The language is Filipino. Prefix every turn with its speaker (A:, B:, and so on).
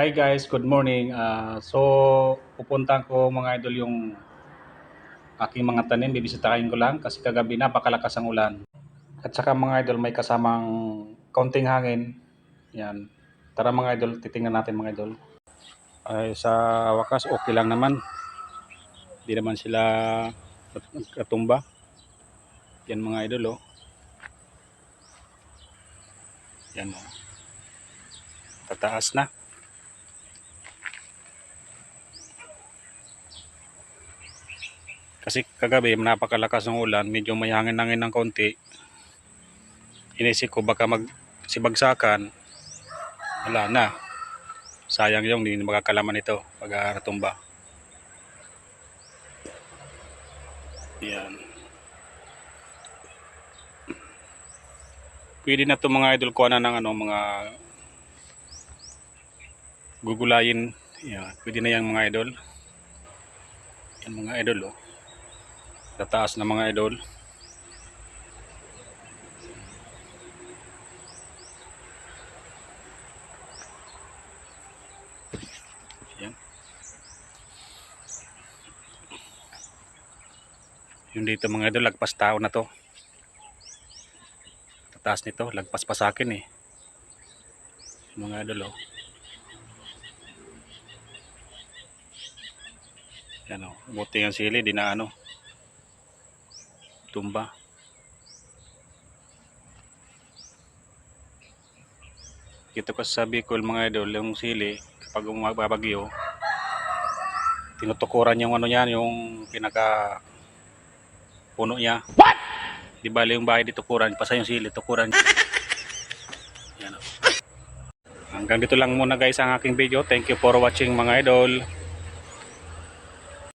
A: Hi guys, good morning. Ah, so, pupunta ko mga idol yung aking mga tanim. Bibisitahin ko lang kasi kagabi napakalakas ang ulan. At saka mga idol may kasamang kaunting hangin. Yan. Tara mga idol, titingnan natin mga idol. Ay, sa wakas okay lang naman. Hindi naman sila katumba. Yan mga idol oh. Yan oh. Tataas na. Kasi kagabi napakalakas ng ulan, medyo may hangin-hangin ng konti. Inisip ko baka mag sibagsakan. Wala na. Sayang yung hindi makakalaman ito pag natumba. Yan. Pwede na to mga idol kuha na ng ano, mga gugulayin. Yan. Pwede na yan mga idol. Yan mga idol oh tataas na mga idol. Yan. Yung dito mga idol lagpas tao na to. Tataas nito lagpas pa sa akin eh. Yung mga idol oh. Yan oh. Buti ang sili di na ano tumba. Dito ko sa Bicol mga idol, yung sili, kapag umababagyo, tinutukuran yung ano niyan, yung pinaka puno niya. What? Di ba yung bahay dito tukuran, pasa yung sili, tukuran. Yan. Hanggang dito lang muna guys ang aking video. Thank you for watching mga idol.